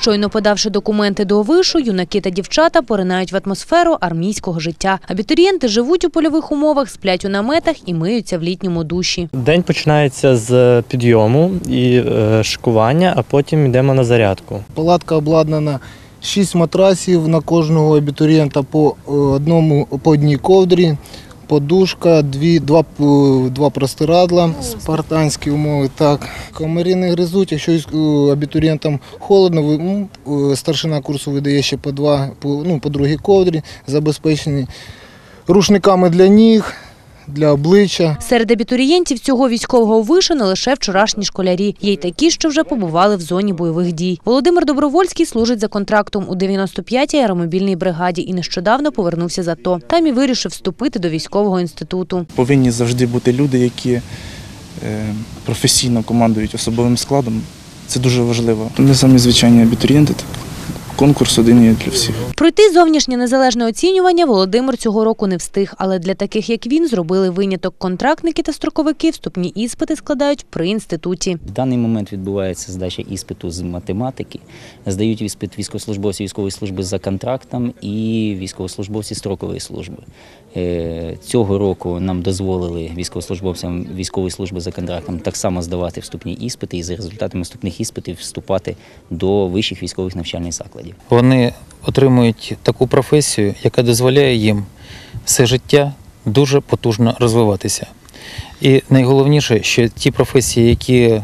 Щойно подавши документи до вишу, юнаки та дівчата поринають в атмосферу армійського життя. Абітурієнти живуть у польових умовах, сплять у наметах і миються в літньому душі. День починається з підйому і е, шикування, а потім йдемо на зарядку. Палатка обладнана 6 матрасів на кожного абітурієнта по е, одному по одній ковдрі, подушка, дві, два, два простирадла, спартанські умови. Так. Комарі не гризуть, якщо е, абітурієнтам холодно, ну, е, старшина курсу видає ще по два, по, ну, по другій ковдрі, забезпечені рушниками для ніг, для обличчя. Серед абітурієнтів цього військового вишу не лише вчорашні школярі. Є й такі, що вже побували в зоні бойових дій. Володимир Добровольський служить за контрактом у 95-й аеромобільній бригаді і нещодавно повернувся з АТО. Там і вирішив вступити до військового інституту. Повинні завжди бути люди, які е, професійно командують особовим складом. Це дуже важливо. Не самі звичайні абітурієнти, так конкурс один є для всіх. Пройти зовнішнє незалежне оцінювання Володимир цього року не встиг, але для таких як він зробили виняток. Контрактники та строковики вступні іспити складають при інституті. В даний момент відбувається здача іспиту з математики. Здають іспит військовослужбовці військової служби за контрактом і військовослужбовці строкової служби. Е, Цього року нам дозволили військовослужбовцям військової служби за контрактом так само здавати вступні іспити і за результатами вступних іспитів вступати до вищих військових навчальних закладів. Вони отримують таку професію, яка дозволяє їм все життя дуже потужно розвиватися. І найголовніше, що ті професії, які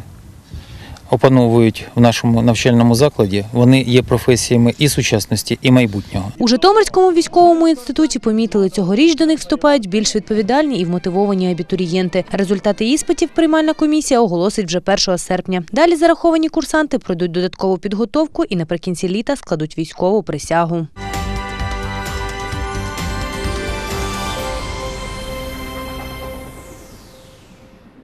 опановують в нашому навчальному закладі, вони є професіями і сучасності, і майбутнього. У Житомирському військовому інституті помітили, цьогоріч до них вступають більш відповідальні і вмотивовані абітурієнти. Результати іспитів приймальна комісія оголосить вже 1 серпня. Далі зараховані курсанти пройдуть додаткову підготовку і наприкінці літа складуть військову присягу.